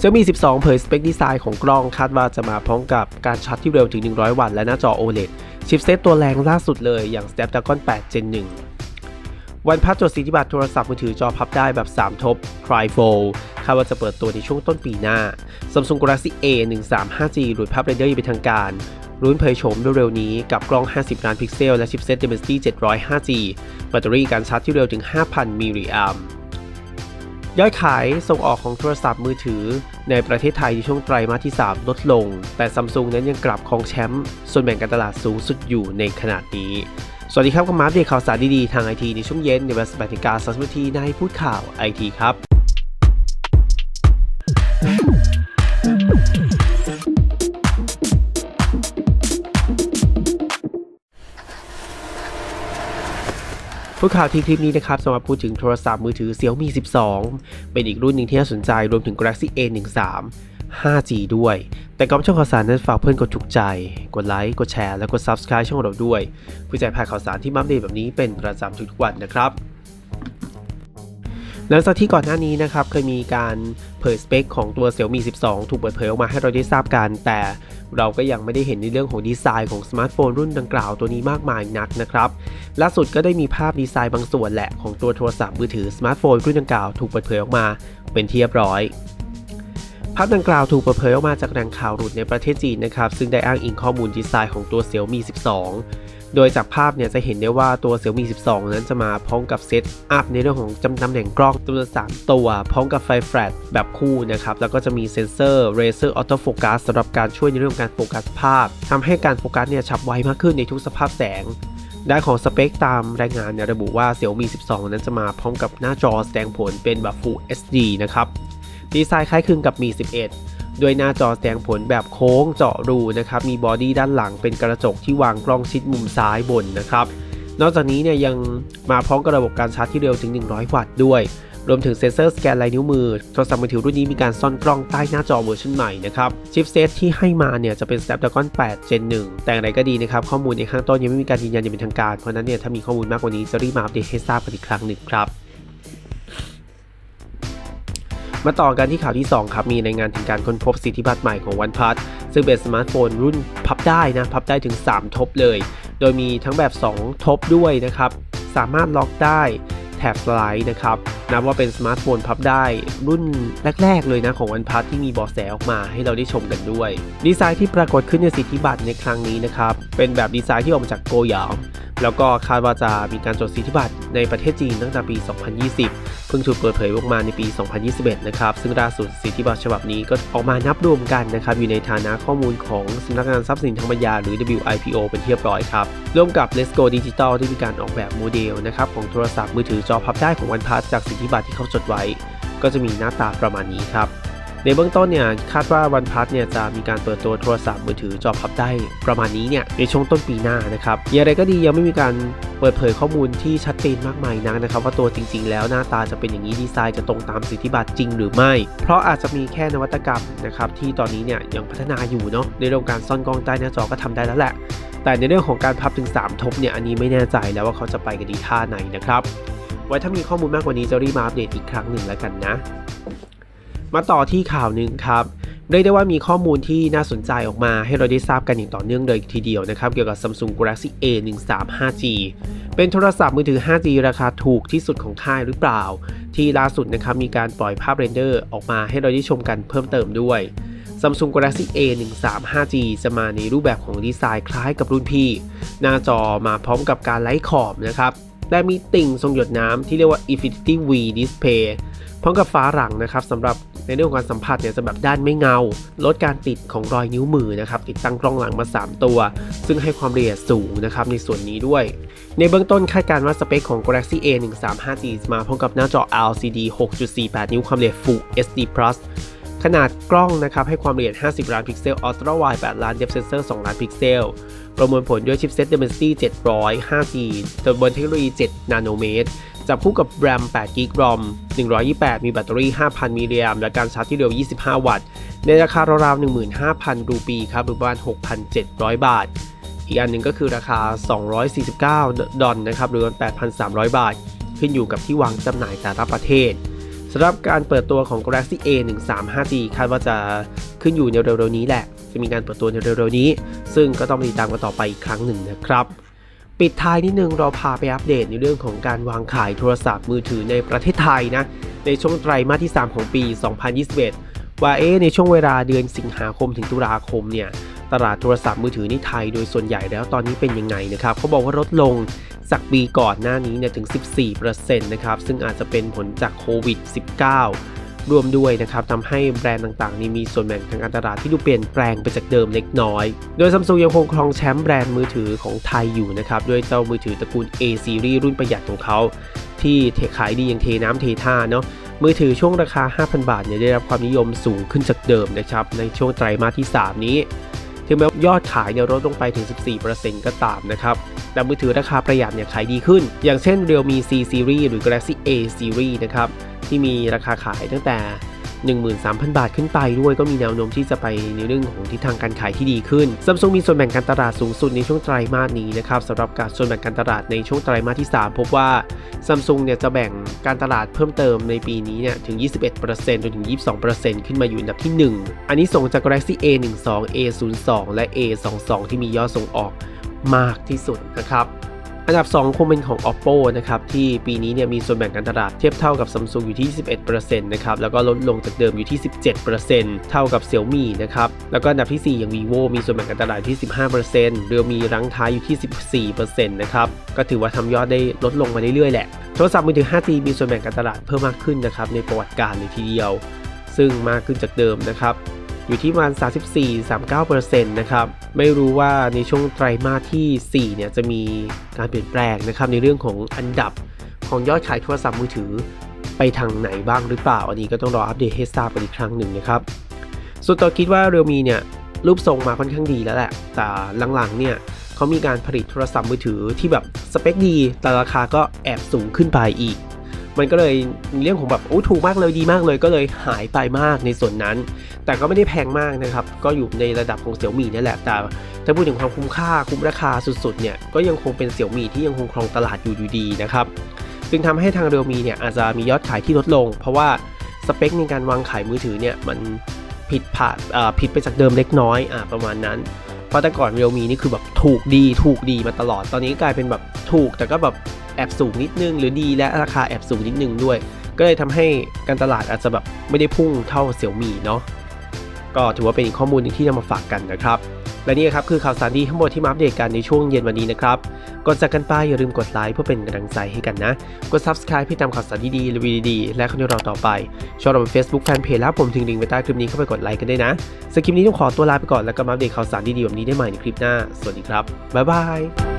Xiaomi 12 เผยสเปคดีไซน์ของกล้องคาดว่าจะมาพร้อมกับการชาร์จที่เร็วถึง 100 วัตต์และหน้าจอ OLED ชิปเซตตัวแรงล่าสุดเลยอย่าง Snapdragon 8 Gen 1 วันพัดจดสิทธิบัตรโทรศัพท์มือถือจอพับได้แบบ 3 ทบ Tri-Fold คาดว่าจะเปิดตัวในช่วงต้นปีหน้า Samsung Galaxy A 1 3 5G หลุดภาพเรนเดอร์อย่างเป็นทางการรุ่นเผยโฉมเร็วๆนี้กับกล้อง 50 ล้านพิกเซล และชิปเซต Dimensity 700 5G แบตเตอรี่การชาร์จที่เร็วถึง 5,000 มิลลิแอมป์ ยอดขายส่งออกของโทรศัพท์มือถือ ในประเทศไทยในช่วงไตรมาสที่ 3 ลดลง แต่ซัมซุงนั้นยังกลับครองแชมป์ส่วนแบ่งการตลาดสูงสุดอยู่ในขณะนี้ สวัสดีครับก็มาอัปเดตข่าวสารดีๆ ทางไอทีในช่วงเย็นในเวลา18นาฬิกา30นาทีในพูดข่าวไอทีครับ ผู้ข่าวที่คลิปนี้นะครับสำหรับพูดถึงโทรศัพท์มือถือ Xiaomi 12 เป็นอีกรุ่นหนึ่งที่น่าสนใจรวมถึง Galaxy A13 5G ด้วย แต่ก่อนช่องข่าวสารนั้นฝากเพื่อนกดถูกใจ กดไลค์ กดแชร์ และกด Subscribe ช่องเราด้วยเพื่อจะพาดข่าวสารที่มัปเดตแบบนี้เป็นประจำทุกวันนะครับหลังจากที่ก่อนหน้านี้นะครับเคยมีการเผยสเปคของตัว Xiaomi 12 ถูกเปิดเผยออกมาให้เราได้ทราบกัน แต่ เราก็ยังไม่ได้เห็นในเรื่องของดีไซน์ของสมาร์ทโฟนรุ่นดังกล่าวตัวนี้มากมายนักนะครับล่าสุดก็ได้มีภาพดีไซน์บางส่วนแหละของตัวโทรศัพท์มือถือสมาร์ทโฟนรุ่นดังกล่าวถูกเปิดเผยออกมา เป็นที่เรียบร้อยภาพดังกล่าวถูกเปิดเผยออกมาจากแหล่งข่าวหลุดในประเทศจีนนะครับ ซึ่งได้อ้างอิงข้อมูลดีไซน์ของตัว Xiaomi 12 โดยจากภาพเนี่ยจะเห็นได้ว่าตัว Xiaomi 12 นั้นจะมาพร้อมกับเซตอัพในเรื่องของจำตำแหน่งกล้องจำนวน 3 ตัว พร้อมกับไฟแฟลชแบบคู่นะครับ แล้วก็จะมีเซ็นเซอร์ Razer Auto Focus สำหรับการช่วยในเรื่องของการโฟกัสภาพทำให้การโฟกัสเนี่ยฉับไวมากขึ้นในทุกสภาพแสงด้านของสเปคตามรายงานเนี่ยระบุว่า Xiaomi 12 นั้นจะมาพร้อมกับหน้าจอแสดงผลเป็นแบบ Full HD นะครับ ดีไซน์คล้ายคลึงกับมี11 ด้วยหน้าจอแสดงผลแบบโค้งเจาะรูนะครับ มีบอดี้ด้านหลังเป็นกระจกที่วางกล้องชิดมุมซ้ายบนนะครับ นอกจากนี้เนี่ยยังมาพร้อมกับระบบการชาร์จที่เร็วถึง 100 วัตต์ด้วย รวมถึงเซ็นเซอร์สแกนลายนิ้วมือ โทรศัพท์มือถือรุ่นนี้มีการซ่อนกล้องใต้หน้าจอเวอร์ชันใหม่นะครับ ชิปเซตที่ให้มาเนี่ยจะเป็น Snapdragon 8 Gen 1 แต่อย่างไรก็ดีนะครับ ข้อมูลในข้างต้นยังไม่มีการยืนยันอย่างเป็นทางการ เพราะฉะนั้นเนี่ยถ้ามีข้อมูลมากกว่านี้จะรีบมาอัปเดตให้ทราบกันอีกครั้งหนึ่งครับ มาต่อกันที่ข่าวที่ 2 ครับ มีรายงานถึงการค้นพบสิทธิบัตรใหม่ของ OnePlus ซึ่งเป็นสมาร์ทโฟนรุ่นพับได้นะ พับได้ถึง 3 ทบเลย โดยมีทั้งแบบ 2 ทบด้วยนะครับ สามารถล็อกได้แถบสไลด์นะครับ นับว่าเป็นสมาร์ทโฟนพับได้รุ่นแรก ๆ เลยนะของ OnePlus ที่มีบาะแสออกมาให้เราได้ชมกันด้วย ดีไซน์ที่ปรากฏขึ้นในสิทธิบัตรในครั้งนี้นะครับ เป็นแบบดีไซน์ที่ออกมาจากโกหยาง แล้วก็คาดว่าจะมีการจดสิทธิบัตรในประเทศจีนตั้งแต่ปี 2020 เพิ่งถูกเปิดเผยออกมาในปี 2021 นะครับ ซึ่งล่าสุดสิทธิบัตรฉบับนี้ก็ออกมานับรวมกันนะครับ อยู่ในฐานะข้อมูลของสำนักงานทรัพย์สินทางปัญญาหรือ WIPO เป็นที่เรียบร้อยครับ ร่วมกับ Let's Go Digital ที่มีการออกแบบโมเดลนะครับของโทรศัพท์มือถือจอพับได้ของ OnePlus จากสิทธิบัตรที่เขาจดไว้ ก็จะมีหน้าตาประมาณนี้ครับ ในเบื้องต้นเนี่ยคาดว่าวันพัทเนี่ยจะมีการเปิดตัวโทรศัพท์มือถือจอพับได้ประมาณนี้เนี่ยในช่วงต้นปีหน้านะครับอย่างไรก็ดียังไม่มีการเปิดเผยข้อมูลที่ชัดเจนมากมายนักนะครับ ว่าตัวจริง ๆ แล้วหน้าตาจะเป็นอย่างนี้ดีไซน์จะตรงตามสิทธิบัตรจริงหรือไม่ เพราะอาจจะมีแค่นวัตกรรมนะครับที่ตอนนี้เนี่ยยังพัฒนาอยู่เนาะในเรื่องการซ่อนกล้องใต้หน้าจอก็ทำได้แล้วแหละ แต่ในเรื่องของการพับถึง 3 ทบเนี่ยอันนี้ไม่แน่ใจแล้วว่าเขาจะไปกันดีท่าไหนนะครับไว้ถ้ามีข้อมูลมากกว่านี้จะรีบมาอัปเดตอีกครั้งหนึ่งแล้วกันนะ มาต่อที่ข่าวหนึ่งครับเรียกได้ว่ามีข้อมูลที่น่าสนใจออกมาให้เราได้ทราบกันอย่างต่อเนื่องเลยทีเดียวนะครับ เกี่ยวกับ Samsung Galaxy A 1 3 5G เป็นโทรศัพท์มือถือ 5G ราคาถูกที่สุดของค่ายหรือเปล่า ที่ล่าสุดนะครับมีการปล่อยภาพเรนเดอร์ออกมาให้เราได้ชมกันเพิ่มเติมด้วย Samsung Galaxy A 1 3 5G จะมาในรูปแบบของดีไซน์คล้ายกับรุ่นพี่ หน้าจอมาพร้อมกับการไลท์ขอบนะครับและมีติ่งทรงหยดน้ำที่เรียกว่า Infinity V Display พร้อมกับฟ้าหลังนะครับสำหรับ ในเรื่องของการสัมผัสเนี่ยจะแบบด้านไม่เงา ลดการติดของรอยนิ้วมือนะครับติดตั้งกล้องหลังมา 3 ตัว ซึ่งให้ความละเอียดสูงนะครับในส่วนนี้ด้วย ในเบื้องต้นคาดการณ์ว่าสเปคของ Galaxy A 1 3 5G มาพร้อมกับหน้าจอ LCD 6.48 นิ้วความละเอียด Full HD Plus ขนาดกล้องนะครับให้ความละเอียด 50 ล้านพิกเซล Ultra Wide 8 ล้าน Depth Sensor 2 ล้านพิกเซล ประมวลผลด้วยชิปเซ็ต Dimensity 700 5G ตัวบนเทคโนโลยี 7 นาโนเมตร จับคู่กับ RAM 8 g b ROM 128 มีแบตเตอรี่ 5,000มิลลิแอมและการชาร์จที่เร็ว 25 วัตต์ ในราคาราวๆ15,000 รูปีครับหรือประมาณ 6,700 บาท อีกอันหนึ่งก็คือราคา 249 ดอลนะครับหรือ8,300 บาท ขึ้นอยู่กับที่วางจำหน่ายแต่ละประเทศสสำหรับการเปิดตัวของ Galaxy A 1 3 5G คาดว่าจะขึ้นอยู่ในเร็วๆนี้แหละ จะมีการเปิดตัวในเร็วๆนี้ ซึ่งก็ต้องติดตามกันต่อไปอีกครั้งหนึ่งนะครับ ปิดท้ายนิดนึงเราพาไปอัปเดตในเรื่องของการวางขายโทรศัพท์มือถือในประเทศไทยนะ ในช่วงไตรมาสที่ 3 ของปี 2021 ว่าเอ๊ในช่วงเวลาเดือนสิงหาคมถึงตุลาคมเนี่ยตลาดโทรศัพท์มือถือในไทยโดยส่วนใหญ่แล้วตอนนี้เป็นยังไงนะครับเขาบอกว่าลดลงจากปีก่อนหน้านี้เนี่ยถึง 14%นะครับซึ่งอาจจะเป็นผลจากโควิด -19 รวมด้วยนะครับทำให้แบรนด์ต่างๆ นี้มีส่วนแบ่งทางการตลาดที่ดูเปลี่ยนแปลงไปจากเดิมเล็กน้อย โดยซัมซุงยังคงครองแชมป์แบรนด์มือถือของไทยอยู่นะครับด้วยเจ้ามือถือตระกูล A Series รุ่นประหยัดของเขา ที่เทขายดีอย่างเทน้ำเทท่าเนาะมือถือช่วงราคา 5,000 บาทเนี่ยได้รับความนิยมสูงขึ้นจากเดิมนะครับในช่วงไตรมาสที่ 3 นี้ถึงแม้ยอดขายเนี่ยลดลงไปถึง 14%ก็ตามนะครับ แต่มือถือราคาประหยัดเนี่ยขายดีขึ้น อย่างเช่น Realme C Series หรือ Galaxy A Series นะครับ ที่มีราคาขายตั้งแต่ 13,000 บาทขึ้นไปด้วยก็มีแนวโน้มที่จะไปในเรื่องของทิศทางการขายที่ดีขึ้นซัมซุงมีส่วนแบ่งการตลาดสูงสุดในช่วงไตรมาสนี้นะครับสำหรับการส่วนแบ่งการตลาดในช่วงไตรมาสที่ 3 พบว่าซัมซุงเนี่ยจะแบ่งการตลาดเพิ่มเติมในปีนี้เนี่ยถึง 21%จนถึง 22%ขึ้นมาอยู่อันดับที่ 1 อันนี้ส่งจาก Galaxy A12 A02 และ A22 ที่มียอดส่งออกมากที่สุดนะครับ อันดับ 2 คงเป็นของ Oppo นะครับที่ปีนี้เนี่ยมีส่วนแบ่งการตลาดเทียบเท่ากับ Samsung อยู่ที่21%นะครับแล้วก็ลดลงจากเดิมอยู่ที่ 17%เท่ากับ Xiaomi นะครับแล้วก็อันดับที่ 4 อย่าง vivo มีส่วนแบ่งการตลาดที่ 15%เรือมีรั้งท้ายอยู่ที่ 14%นะครับก็ถือว่าทำยอดได้ลดลงมาเรื่อยๆแหละโทรศัพท์มือถือ 5G มีส่วนแบ่งการตลาดเพิ่มมากขึ้นนะครับในประวัติการเลยทีเดียว ซึ่งมากขึ้นจากเดิมนะครับ อยู่ที่ประมาณ 34-39%นะครับ ไม่รู้ว่าในช่วงไตรมาสที่ 4 เนี่ยจะมีการเปลี่ยนแปลงนะครับ ในเรื่องของอันดับของยอดขายโทรศัพท์มือถือไปทางไหนบ้างหรือเปล่า อันนี้ก็ต้องรออัปเดตให้ทราบกันอีกครั้งหนึ่งนะครับ ส่วนตัวคิดว่าเรียวมีเนี่ยรูปทรงมาค่อนข้างดีแล้วแหละ แต่หลังๆเนี่ยเขามีการผลิตโทรศัพท์มือถือที่แบบสเปคดี แต่ราคาก็แอบสูงขึ้นไปอีก มันก็เลยเรื่องของแบบโอ้ถูกมากเลยดีมากเลยก็เลยหายไปมากในส่วนนั้น แต่ก็ไม่ได้แพงมากนะครับ ก็อยู่ในระดับของเสี่ยวมี่นี่แหละแต่ถ้าพูดถึงความคุ้มค่าคุ้มราคาสุดๆเนี่ยก็ยังคงเป็นเสี่ยวมี่ที่ยังคงครองตลาดอยู่อยู่ดีนะครับซึ่งทำให้ทางเรียวมีเนี่ยอาจจะมียอดขายที่ลดลง เพราะว่าสเปคในการวางขายมือถือเนี่ยมันผิดผาดอ่าผิดไปจากเดิมเล็กน้อยอ่าประมาณนั้น เพราะแต่ก่อนเรียวมีนี่คือแบบถูกดีถูกดีมาตลอดตอนนี้กลายเป็นแบบถูกแต่ก็แบบ แอบสูงนิดนึง หรือดีและราคาแอบสูงนิดนึงด้วย ก็เลยทำให้การตลาดอาจจะแบบไม่ได้พุ่งเท่าเสี่ยวมี่เนาะก็ถือว่าเป็นอีกข้อมูลหนึงที่นำมาฝากกันนะครับและนี่ครับคือข่าวสารดีทั้งหมดที่มาอัปเดตกันในช่วงเย็นวันนี้นะครับก่อนจากกันไปอย่าลืมกดไลค์เพื่อเป็นกำลังใจให้กันนะ กด subscribe เพื่อตามข่าวสารดีๆรีวิวดีๆและคอนเทนต์เราต่อไปชอบเราเป็น Facebook Fanpage แล้วผมทิ้งลิงก์ไว้ใต้คลิปนี้เข้าไปกดไลค์กันได้นะสำหรับคลิปนี้ต้องขอตัวลาไปก่อนแล้วก็มาอัปเดตข่าวสารดีๆแบบนี้ได้ใหม่ในคลิปหน้า สวัสดีครับบ๊ายบาย